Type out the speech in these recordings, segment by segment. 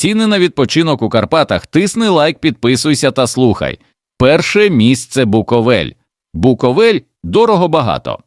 Ціни на відпочинок у Карпатах. Тисни лайк, підписуйся та слухай. Перше місце Буковель. Буковель дорого багато.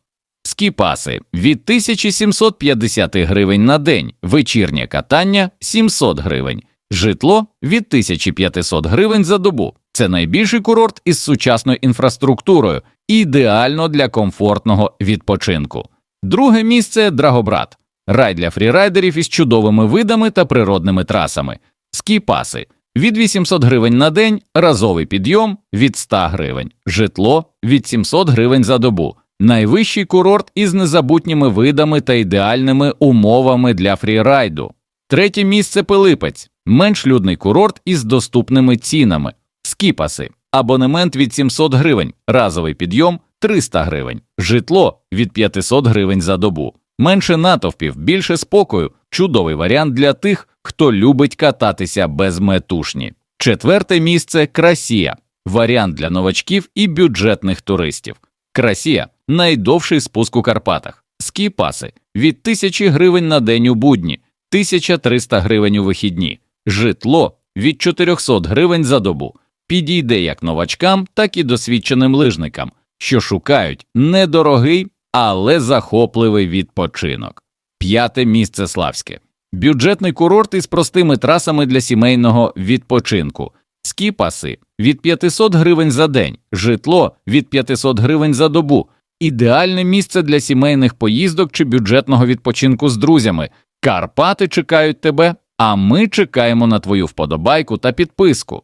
Скіпаси від 1750 гривень на день, вечірнє катання 700 гривень, житло від 1500 гривень за добу. Це найбільший курорт із сучасною інфраструктурою, ідеально для комфортного відпочинку. Друге місце Драгобрат, рай для фрірайдерів із чудовими видами та природними трасами, скіпаси від 800 гривень на день, разовий підйом від 100 гривень, житло від 700 гривень за добу. Найвищий курорт із незабутніми видами та ідеальними умовами для фрірайду. Третє місце Пилипець, менш людний курорт із доступними цінами. Скіпаси, абонемент від 700 гривень, разовий підйом 300 гривень, житло від 500 гривень за добу. Менше натовпів, більше спокою, чудовий варіант для тих, хто любить кататися безметушні. Четверте місце Красія, варіант для новачків і бюджетних туристів. Красія найдовший спуск у Карпатах. Скіпаси від 1000 гривень на день у будні, 1300 гривень у вихідні, житло від 400 гривень за добу. Підійде як новачкам, так і досвідченим лижникам, що шукають недорогий, але захопливий відпочинок. П'яте місце Славське. Бюджетний курорт із простими трасами для сімейного відпочинку. Скіпаси від 500 гривень за день, житло від 500 гривень за добу. Ідеальне місце для сімейних поїздок чи бюджетного відпочинку з друзями. Карпати чекають тебе, а ми чекаємо на твою вподобайку та підписку.